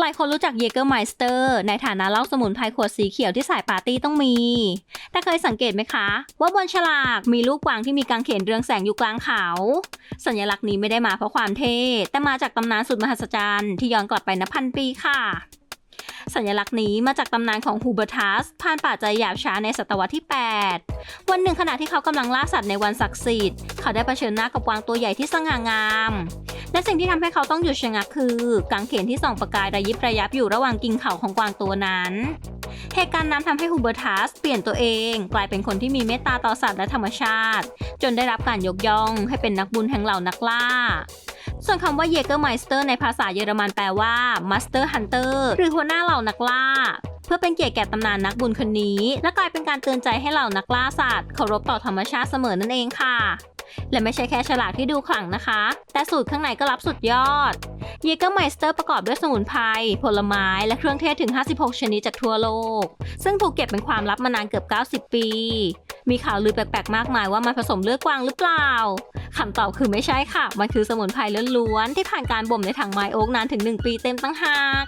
หลายคนรู้จักเยเกอร์ไมสเตอร์ในฐานะเหล้าสมุนไพรขวดสีเขียวที่สายปาร์ตี้ต้องมี แต่เคยสังเกตไหมคะ ว่าบนฉลากมีลูกกวางที่มีกางเขนเรืองแสงอยู่กลางเขา สัญลักษณ์นี้ไม่ได้มาเพราะความเท่ แต่มาจากตำนานสุดมหัศจรรย์ที่ย้อนกลับไปนับพันปีค่ะ สัญลักษณ์นี้มาจากตำนานของฮูเบอร์ทัสผ่านป่าใจหยาบช้าในศตวรรษที่ 8 วันหนึ่งขณะที่เขากำลังล่าสัตว์ในวันศักดิ์สิทธิ์ เขาได้เผชิญหน้ากับกวางตัวใหญ่ที่สง่างาม และสิ่งที่ทำให้เขาต้องหยุดชะงักคือกางเขนที่ส่องประกายระยิบระยับอยู่ระหว่างกิ่งเขาของกวางตัวนั้นเหตุการณ์นั้นทำให้ฮูเบอร์ทัสเปลี่ยนตัวเอง กลายเป็นคนที่มีเมตตาต่อสัตว์และธรรมชาติ จนได้รับการยกย่องให้เป็นนักบุญแห่งเหล่านักล่า ส่วนคำว่าเยเกอร์ไมสเตอร์ในภาษาเยอรมันแปลว่า Master Hunter หรือหัวหน้าเหล่านักล่า เพื่อเป็นเกียรติแก่ตำนานนักบุญคนนี้ และกลายเป็นการเตือนใจให้เหล่านักล่าสัตว์เคารพต่อธรรมชาติเสมอนั่นเองค่ะ และไม่ใช่แค่ฉลากที่ดูขลังนะคะ แต่สูตรข้างในก็รับสุดยอด เยเกอร์ไมสเตอร์ประกอบด้วยสมุนไพร ผลไม้ และเครื่องเทศถึง 56 ชนิดจากทั่วโลก ซึ่งถูกเก็บเป็นความลับมานานเกือบ 90 ปี มีข่าวลือแปลกๆ มากมายว่ามันผสมเลือดกวางหรือเปล่าคำตอบคือไม่ใช่ค่ะ มันคือสมุนไพรล้วนๆที่ผ่านการบ่มในถังไม้โอ๊กนานถึง 1 ปีเต็มตั้งหาก